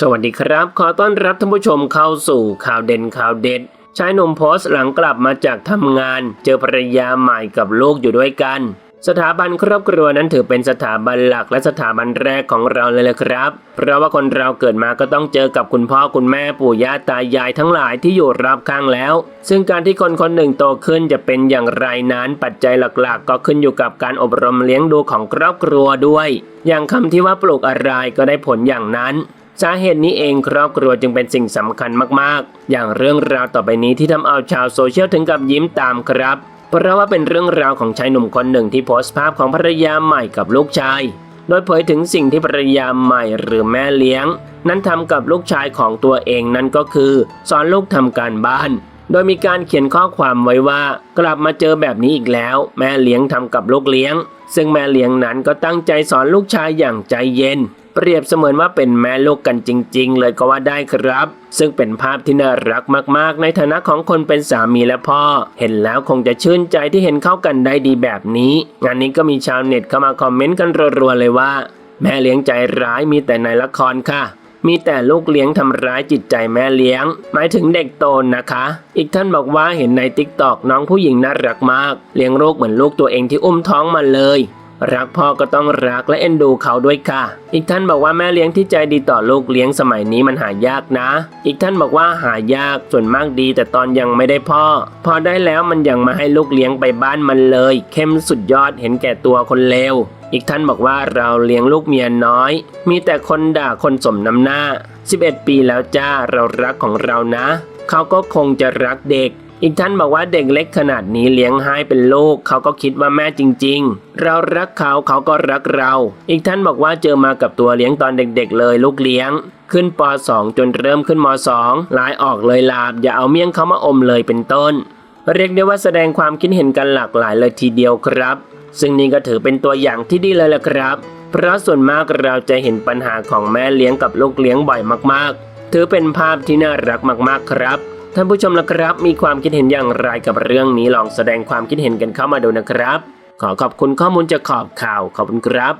สวัสดีครับ ขอต้อนรับท่านผู้ชมเข้าสู่ข่าวเด่นข่าวเด็ดชายหนุ่มโพสต์หลังกลับมาจากทำงาน เจอภรรยาใหม่กับลูกอยู่ด้วยกัน สถาบันครอบครัวนั้นถือเป็นสถาบันหลักและสถาบันแรกของเราเลยลยครับ เพราะว่าคนเราเกิดมาก็ต้องเจอกับคุณพ่อคุณแม่ปู่ย่าตายายทั้งหลายที่อยู่รอบข้างแล้ว ซึ่งการที่คนคนหนึ่งโตขึ้นจะเป็นอย่างไรนั้นปัจจัยหลักๆ ก็ขึ้นอยู่กับการอบรมเลี้ยงดูของครอบครัวด้วย อย่างคำที่ว่าปลูกอะไรก็ได้ผลอย่างนั้น สาเหตุนี้เองครอบครัวจึงเป็นสิ่งสำคัญมากๆ อย่างเรื่องราวต่อไปนี้ที่ทำเอาชาวโซเชียลถึงกับยิ้มตามครับ เพราะว่าเป็นเรื่องราวของชายหนุ่มคนหนึ่งที่โพสต์ภาพของภรรยาใหม่กับลูกชาย โดยเผยถึงสิ่งที่ภรรยาใหม่หรือแม่เลี้ยง นั้นทำกับลูกชายของตัวเองนั่นก็คือ สอนลูกทำการบ้าน โดยมีการเขียนข้อความไว้ว่า กลับมาเจอแบบนี้อีกแล้ว แม่เลี้ยงทำกับลูกเลี้ยง ซึ่งแม่เลี้ยงนั้นก็ตั้งใจสอนลูกชายอย่างใจเย็น เปรียบเสมือนว่าเป็นแม่ลูกกันจริง ๆ เลยก็ว่าได้ครับ ซึ่งเป็นภาพที่น่ารักมากๆ ในฐานะของคนเป็นสามีและพ่อ เห็นแล้วคงจะชื่นใจที่เห็นเข้ากันได้ดีแบบนี้ งานนี้ก็มีชาวเน็ตเข้ามาคอมเมนต์กันรัวๆเลยว่า แม่เลี้ยงใจร้ายมีแต่ในละครค่ะมีแต่ลูกเลี้ยงทำร้ายจิตใจแม่เลี้ยง หมายถึงเด็กโตนนะคะ อีกท่านบอกว่าเห็นในติ๊กตอกน้องผู้หญิงน่ารักมาก เลี้ยงลูกเหมือนลูกตัวเองที่อุ้มท้องมาเลย รักพ่อก็ต้องรักและเอ็นดูเขาด้วยค่ะ อีกท่านบอกว่าแม่เลี้ยงที่ใจดีต่อลูกเลี้ยงสมัยนี้มันหายากนะ อีกท่านบอกว่าหายากส่วนมากดี แต่ตอนยังไม่ได้พ่อ พอได้แล้วมันยังมาให้ลูกเลี้ยงไปบ้านมันเลย เข้มสุดยอดเห็นแก่ตัวคนเลวอีกท่านบอกว่าเราเลี้ยงลูกเมียน้อย มีแต่คนด่าคนสมน้ำหน้า 11 ปีแล้วจ้าเรารักของเรานะ เขาก็คงจะรักเด็ก อีกท่านบอกว่าเด็กเล็กขนาดนี้เลี้ยงให้เป็นลูกเขาก็คิดว่าแม่จริง ๆ เรารักเขาเขาก็รักเรา อีกท่านบอกว่าเจอมากับตัวเลี้ยงตอนเด็กๆ เลยลูกเลี้ยง ขึ้นป .2 จนเริ่มขึ้นม .2 ลายออกเลยลาบ อย่าเอาเมี่ยงเขามาอมเลยเป็นต้น เรียกได้ว่าแสดงความคิดเห็นกันหลากหลายเลยทีเดียวครับ ซึ่งนี่ก็ถือเป็นตัวอย่างที่ดีเลยละครับ เพราะส่วนมากเราจะเห็นปัญหาของแม่เลี้ยงกับลูกเลี้ยงบ่อยมากๆ ถือเป็นภาพที่น่ารักมากๆครับ ท่านผู้ชมละครับ มีความคิดเห็นอย่างไรกับเรื่องนี้ลองแสดงความคิดเห็นกันเข้ามาดูนะครับ ขอขอบคุณข้อมูลจากขอบข่าวขอบคุณครับ